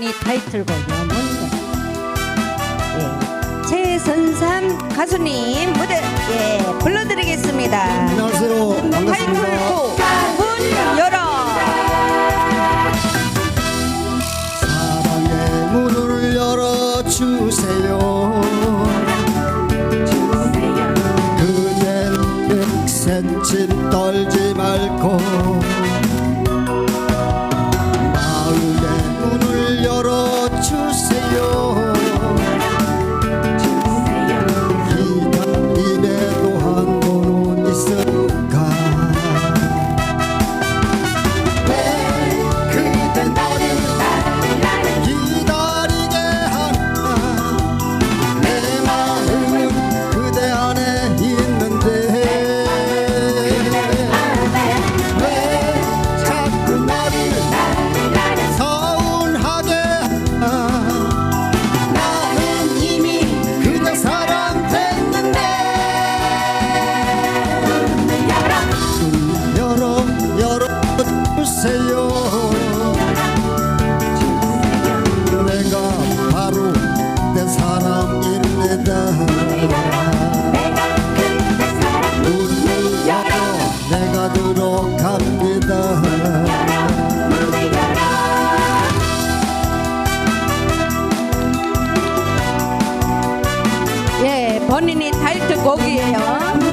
이 타이틀곡이 뭔가 예. 최선삼 가수님 무대 예 불러드리겠습니다. 안녕하세요. 반갑습니다. 타이틀곡 문 열어 사랑의 문을 열어주세요. 그댄 백센집 떨지 말고 내가 들어갑니다 예 본인이 타이틀곡이에요.